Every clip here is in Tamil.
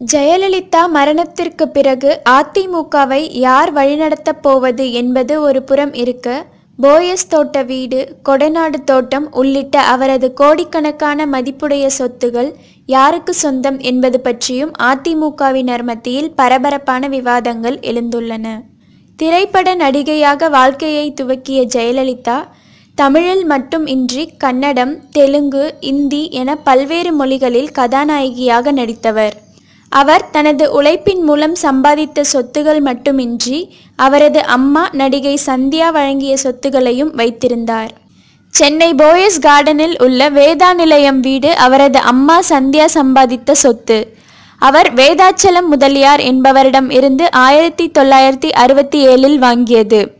ஜெயலலிதா மரணத்திற்கு பிறகு அதிமுகவை யார் வழிநடத்தப் போவது என்பது ஒரு புறம் இருக்க. போயஸ் தோட்ட வீடு கொடநாடு தோட்டம் உள்ளிட்ட அவரது கோடிக்கணக்கான மதிப்புடைய சொத்துகள் யாருக்கு சொந்தம் என்பது பற்றியும் அதிமுகவினர் மத்தியில் பரபரப்பான விவாதங்கள் எழுந்துள்ளன. திரைப்பட நடிகையாக வாழ்க்கையை துவக்கிய ஜெயலலிதா தமிழில் மட்டும் இன்றி கன்னடம் தெலுங்கு இந்தி என பல்வேறு மொழிகளில் கதாநாயகியாக நடித்தவர். அவர் தனது உழைப்பின் மூலம் சம்பாதித்த சொத்துகள் மட்டுமின்றி அவரது அம்மா நடிகை சந்தியா வழங்கிய சொத்துகளையும் வைத்திருந்தார். சென்னை போயஸ் கார்டனில் உள்ள வேதா நிலையம் வீடு அவரது அம்மா சந்தியா சம்பாதித்த சொத்து. அவர் வேதாச்சலம் முதலியார் என்பவரிடம் இருந்து ஆயிரத்தி தொள்ளாயிரத்தி அறுபத்தி ஏழில் வாங்கியது.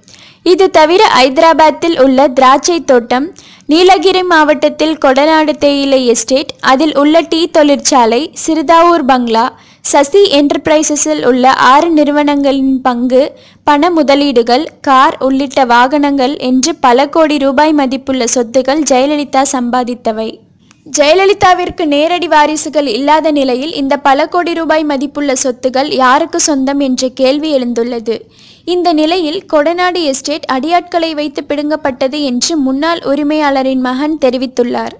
இது தவிர ஐதராபாத்தில் உள்ள திராட்சை தோட்டம் நீலகிரி மாவட்டத்தில் கொடநாடு தேயிலை எஸ்டேட் அதில் உள்ள டீ தொழிற்சாலை சிறுதாவூர் பங்களா சசி என்டர்பிரைசஸில் உள்ள ஆறு நிறுவனங்களின் பங்கு பண முதலீடுகள் கார் உள்ளிட்ட வாகனங்கள் என்று பல கோடி ரூபாய் மதிப்புள்ள சொத்துகள் ஜெயலலிதா சம்பாதித்தவை. ஜெயலலிதாவிற்கு நேரடி வாரிசுகள் இல்லாத நிலையில் இந்த பல கோடி ரூபாய் மதிப்புள்ள சொத்துகள் யாருக்கு சொந்தம் என்ற கேள்வி எழுந்துள்ளது. இந்த நிலையில் கொடநாடு எஸ்டேட் அடியாட்களை வைத்து பிடுங்கப்பட்டது என்று முன்னாள் உரிமையாளரின் மகன் தெரிவித்துள்ளார்.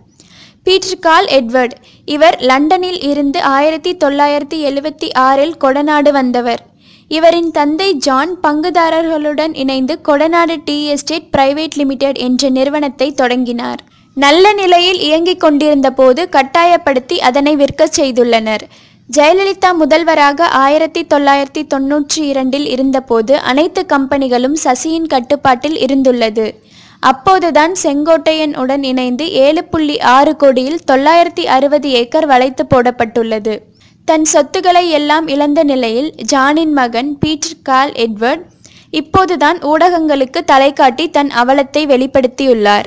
பீட்டர் கால் எட்வர்ட் இவர் லண்டனில் இருந்து ஆயிரத்தி தொள்ளாயிரத்தி எழுவத்தி ஆறில் கொடநாடு வந்தவர். இவரின் தந்தை ஜான் பங்குதாரர்களுடன் இணைந்து Kodanad tea estate private limited என்ற நிறுவனத்தை தொடங்கினார். நல்ல நிலையில் இயங்கிக் கொண்டிருந்த போது கட்டாயப்படுத்தி அதனை விற்கச் செய்துள்ளனர். ஜெயலலிதா முதல்வராக ஆயிரத்தி தொள்ளாயிரத்தி தொன்னூற்றி இரண்டில் இருந்தபோது அனைத்து கம்பெனிகளும் சசியின் கட்டுப்பாட்டில் இருந்துள்ளது. அப்போதுதான் செங்கோட்டையன் உடன் இணைந்து ஏழு புள்ளி ஆறு கோடியில் தொள்ளாயிரத்தி அறுபது ஏக்கர் வளைத்து போடப்பட்டுள்ளது. தன் சொத்துக்களை எல்லாம் இழந்த நிலையில் ஜானின் மகன் பீட்டர் கால் எட்வர்ட் இப்போதுதான் ஊடகங்களுக்கு தலைகாட்டி தன் அவலத்தை வெளிப்படுத்தியுள்ளார்.